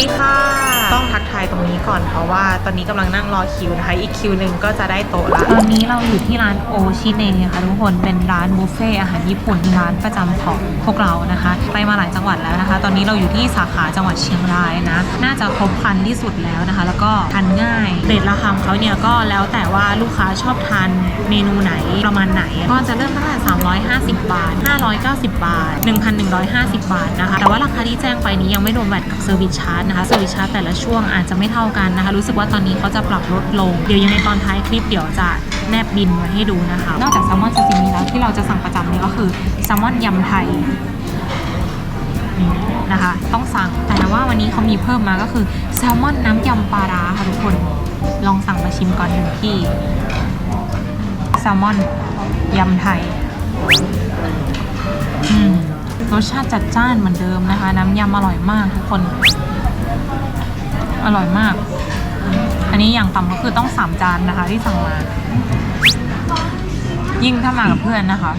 ดีค่ะ ทักทายตรงนี้ก่อนเพราะว่าตอนนี้กำลังนั่งรอคิวนะคะ อีกคิวหนึ่งก็จะได้โต๊ะละตอนนี้เราอยู่ที่ร้านโอชิเนะค่ะทุกคนเป็นร้านบุฟเฟ่อาหารญี่ปุ่นร้านประจำของพวกเรานะคะ ไปมาหลายจังหวัดแล้วนะคะ ตอนนี้เราอยู่ที่สาขาจังหวัดเชียงรายนะ น่าจะครบครันที่สุดแล้วนะคะ แล้วก็ทานง่ายเรทราคาของเขาเนี่ยก็แล้วแต่ว่าลูกค้าชอบทานเมนูไหนประมาณไหน ก็จะเริ่มตั้งแต่350 บาท 590 บาท 1,150 บาทนะคะ แต่ว่าราคาที่แจ้งไปนี้ยังไม่รวมแวตกับเซอร์วิสชาร์จนะคะเซอร์วิสชาร์จแต่ละช่วงอาจจะไม่เท่ากันนะคะ รู้สึกว่าตอนนี้เขาจะปรับลดลง เดี๋ยวยังไงตอนท้ายคลิปเดี๋ยวจะแนบบินไว้ให้ดูนะคะ นอกจากแซลมอนซาซิมิแล้วที่เราจะสั่งประจำเนี่ยก็คือแซลมอนยำไทยนะคะ ต้องสั่งแต่ว่าวันนี้เขามีเพิ่มมาก็คือแซลมอนน้ำยำปลาร้าค่ะทุกคนลองสั่งมาชิมก่อนหนึ่งที่แซลมอนยำไทยรสชาติจัดจ้านเหมือนเดิมนะคะ น้ำยำอร่อยมากทุกคน อร่อยมาก อันนี้อย่างต่ำก็คือต้องสามจานนะคะ ที่สั่งมา ยิ่งถ้ามากับเพื่อนนะคะ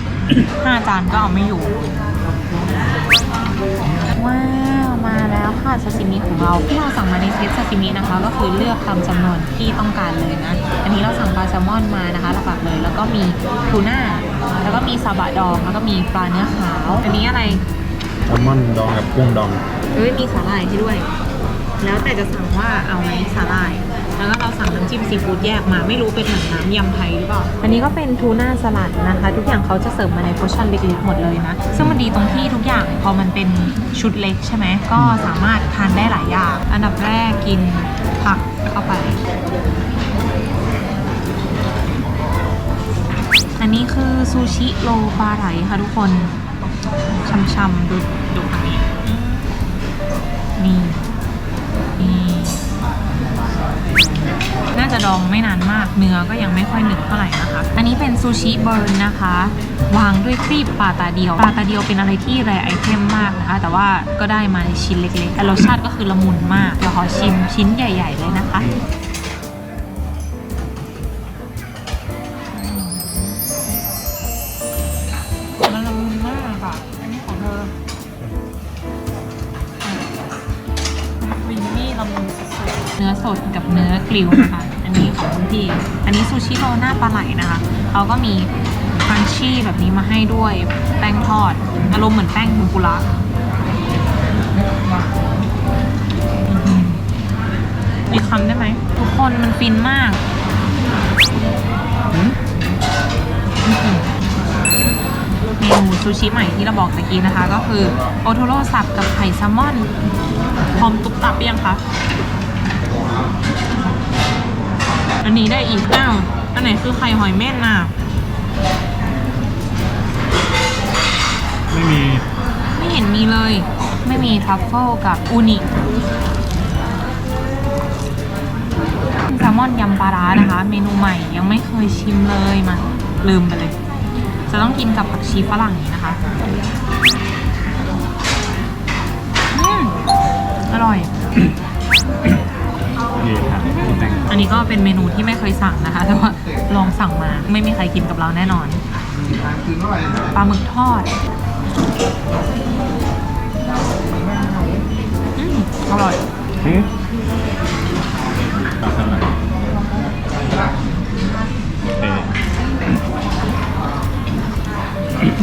ห้าจานก็เอาไม่อยู่ ว้าวมาแล้วค่ะซาซิมิของเราที่เราสั่งมาในเซตซาซิมินะคะ ก็คือเลือกตามจำนวนที่ต้องการเลยนะ อันนี้เราสั่งปลาแซลมอนมานะคะหลักๆเลย แล้วก็มีทูน่าแล้วก็มีซาบะดองแล้วก็มีปลาเนื้อขาว อันนี้อะไรแซลมอนดองกับกุ้งดองเอ้ยมีสาหร่ายให้ด้วย แล้วแต่จะสั่งว่าเอาไหมสาหร่าย แล้วก็เราสั่งน้ำจิ้มซีฟู้ดแยกมาไม่รู้เป็นเหมือนน้ำยำไทยหรือเปล่า อันนี้ก็เป็นทูน่าสลัดนะคะ ทุกอย่างเขาจะเสิร์ฟมาในโพชั่นเล็กๆหมดเลยนะ ซึ่งมันดีตรงที่ทุกอย่างพอมันเป็นชุดเล็กใช่ไหม ก็สามารถทานได้หลายอย่าง อันดับแรกกินผักเข้าไป อันนี้คือซูชิโรปลาไหลค่ะทุกคนชำๆดูดูฝั่งนี้นี่ องไม่นานมาก เนื้อก็ยังไม่ค่อยหนึบเท่าไหร่นะคะ อันนี้เป็นซูชิเบิร์นนะคะ วางด้วยครีบปลาตาเดียว ปลาตาเดียวเป็นอะไรที่แรไอเทมมากนะคะ แต่ว่าก็ได้มาในชิ้นเล็กๆ แต่รสชาติก็คือละมุนมาก เดี๋ยวขอชิมชิ้นใหญ่ ๆ เลยนะคะมันละมุนมากอะนี่ของเธอวินนี่ละมุนสุดๆเนื้อสดกับเนื้อกริลน ชิโรหน้าปลาไหลนะคะเขาก็มีครันชี่แบบนี้มาให้ด้วยแป้งทอด อารมณ์เหมือนแป้งคุมปุระอื้อหือมีคำได้ไหม ทุกคนมันฟินมากเมนูซูชิใหม่ที่เราบอกตะกี้นะคะ ก็คือ โอโทโร่สับกับไข่แซลมอน พร้อมตุบตับหรือยังคะ อันนี้ได้อีกอ้าวอันไหนคือไข่หอยเม่นน่ะ ไม่มี ไม่เห็นมีเลย ไม่มีทรัฟเฟิลกับอูนิแซลมอนยำปลาร้านะคะ เมนูใหม่ยังไม่เคยชิมเลยมาลืมไปเลย จะต้องกินกับผักชีฝรั่งนี้นะคะอืมอร่อย ดีค่ะแต่งอันนี้ก็เป็นเมนูที่ไม่เคยสั่งนะคะ แต่ว่าลองสั่งมาไม่มีใครกินกับเราแน่นอน ปลาหมึกทอดอืมอร่อย หืมปลาสลัดเอ๊ะ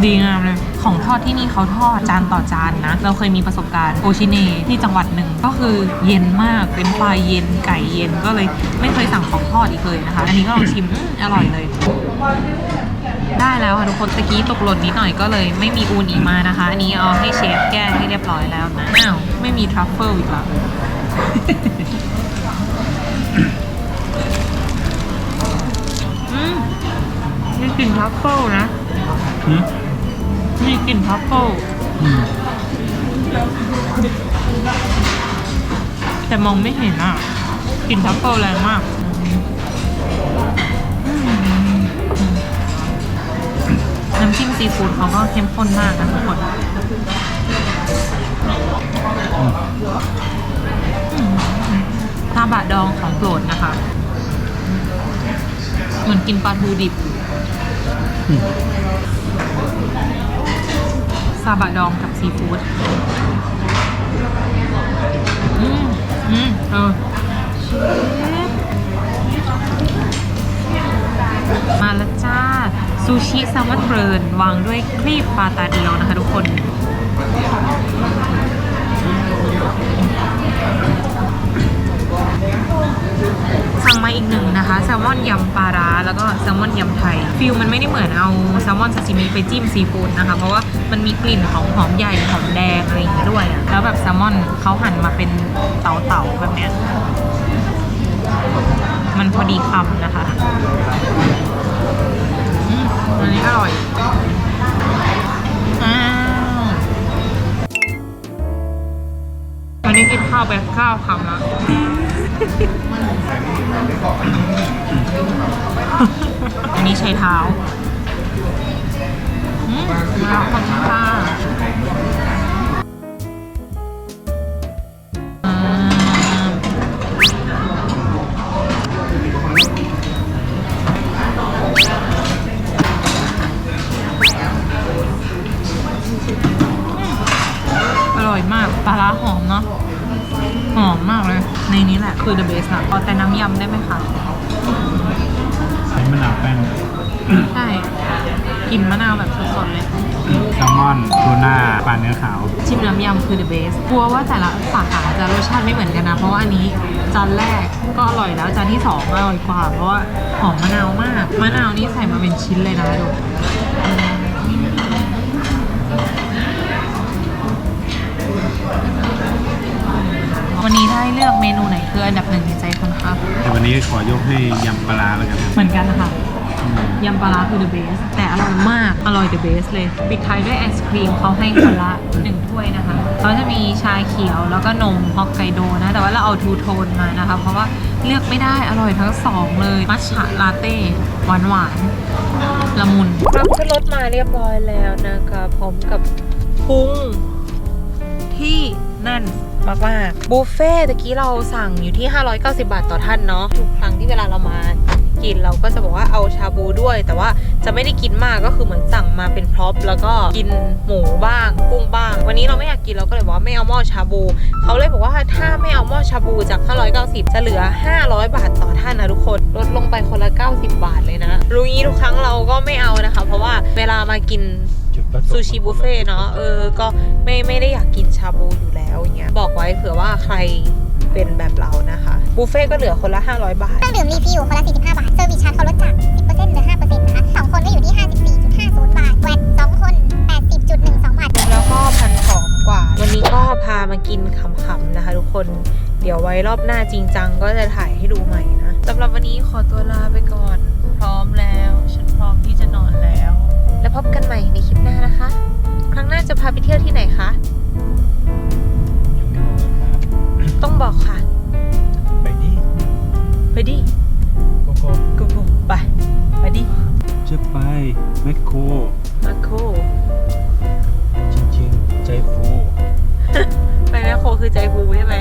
ดีงามเลย ของทอดที่นี่เขาทอดจานต่อจานนะ เราเคยมีประสบการณ์โอชิเน่ที่จังหวัดหนึ่งก็คือเย็นมากเป็นปลาเย็นไก่เย็นก็เลยไม่เคยสั่งของทอดอีกเลยนะคะ อันนี้ก็ลองชิมอร่อยเลย ได้แล้วค่ะทุกคนตะกี้ตกหล่นนิดหน่อยก็เลยไม่มีอูนิมานะคะ อันนี้เอาให้เชฟแก้ให้เรียบร้อยแล้วนะอ้าวไม่มีทรัฟเฟิลอีกแล้วอืมมีกลิ่นทรัฟเฟิลนะ มีกลิ่นทัฟเฟิลแต่มองไม่เห็นอะกลิ่นทัฟเฟิลแรงมากน้ำจิ้มซีฟู้ดเขาก็เข้มข้นมากนะทุกคนซาบะดองของโปรดนะคะ เหมือนกินปลาทูดิบาบะดองกับซีฟู้ดอืมอืมเออมาแล้วจ้า ซูชิแซลมอนเบิร์นวางด้วยครีบปลาตาเดียวนะคะทุกคน มาอีกหนึ่งนะคะแซลมอนยำปลาร้าแล้วก็แซลมอนยำไทยฟิลมันไม่ได้เหมือนเอาแซลมอนซาซิมิไปจิ้มซีฟู้ดนะคะ เพราะว่ามันมีกลิ่นของหอมใหญ่หอมแดงอะไรอย่างเงี้ยด้วยอะแล้วแบบแซลมอนเขาหั่นมาเป็นเต๋าๆแบบเนี้ยมันพอดีคำนะคะอันนี้อร่อยอันนี้กินข้าวไปข้าวคำละ อันนี้ใช้เท้าอืมขอบคุณค่ะอร่อยมากปลาร้าห คือ the best อะเอาแต่น้ำยำได้ไหมคะ ใช้มะนาวแป้งใช่กลิ่นมะนาวแบบสดๆเลย แซลมอนทูน่าปลาเนื้อขาว ชิมน้ำยำคือ the best กลัวว่าแต่ละสาขาจะรสชาติไม่เหมือนกันนะ เพราะว่าอันนี้จานแรกก็อร่อยแล้ว จานที่สองอร่อยกว่า เพราะว่าหอมมะนาวมาก มะนาวนี่ใส่มาเป็นชิ้นเลยนะดูวัน ออันดับหนึ่งในใจคนคะแต่วันนี้ขอยกให้ยำปลาร้าแล้วกันเหมือนกันค่ะอืมยำปลาร้าคือ the best แต่อร่อยมาก อร่อย the best เลย ปิดท้ายด้วยไอศครีมเขาให้คนละหนึ่งถ้วยนะคะเขาจะมีชาเขียวแล้วก็นมฮอกไกโดนะ แต่ว่าเราเอาทูโทนมานะคะ เพราะว่าเลือกไม่ได้อร่อยทั้งสองเลย มัทฉะลาเต้ หวานหวานๆละมุนรับขึ้นรถมาเรียบร้อยแล้วนะคะ พร้อมกับพุงที่ นั่นมากๆบุฟเฟ่ตะกี้เราสั่งอยู่ที่ 590 บาทต่อท่านเนาะทุกครั้งที่เวลาเรามากินเราก็จะบอกว่าเอาชาบูด้วย แต่ว่าจะไม่ได้กินมากก็คือเหมือนสั่งมาเป็นพร็อพแล้วก็กินหมูบ้างกุ้งบ้าง วันนี้เราไม่อยากกินเราก็เลยบอกว่าไม่เอาหม้อชาบู เขาเลยบอกว่าถ้าไม่เอาหม้อชาบูจาก 590 จะเหลือ 500 บาทต่อท่านนะทุกคนลดลงไปคนละ 90 บาทเลยนะรู้งี้ทุกครั้งเราก็ไม่เอานะคะ เพราะว่าเวลามากินจุดประสงค์ซูชิบุฟเฟ่ต์เนาะเออก็ไม่ไม่ได้อยากกินชาบูอยู่แล้ว เป็นแบบเรานะคะบุฟเฟ่ต์ก็เหลือคนละ 500 บาทเครื่องดื่มรีฟิลคนละ 45 บาท เซอร์วิสชาร์จเขาลดจาก 10%เหลือ 5%นะคะ2คนก็อยู่ที่ 54.50 บาทแวด2คน 80.12 บาท แล้วก็พันสองกว่า วันนี้ก็พามากินขำๆนะคะทุกคนเดี๋ยวไว้รอบหน้าจริงจังก็จะถ่ายให้ดูใหม่นะสำหรับวันนี้ขอตัวลาไปก่อน พร้อมแล้ว ฉันพร้อมที่จะนอนแล้ว แล้วพบกันใหม่ในคลิปหน้านะคะ ครั้งหน้าจะพาไปเที่ยวที่ไหนคะ ต้องบอกค่ะ ไปดิไปดิโกโก้กโกูไป ไปดิจะไปแมคโครมาโคจริงๆ ใจฟู ไปแมคโครคือใจฟูใช่ไหม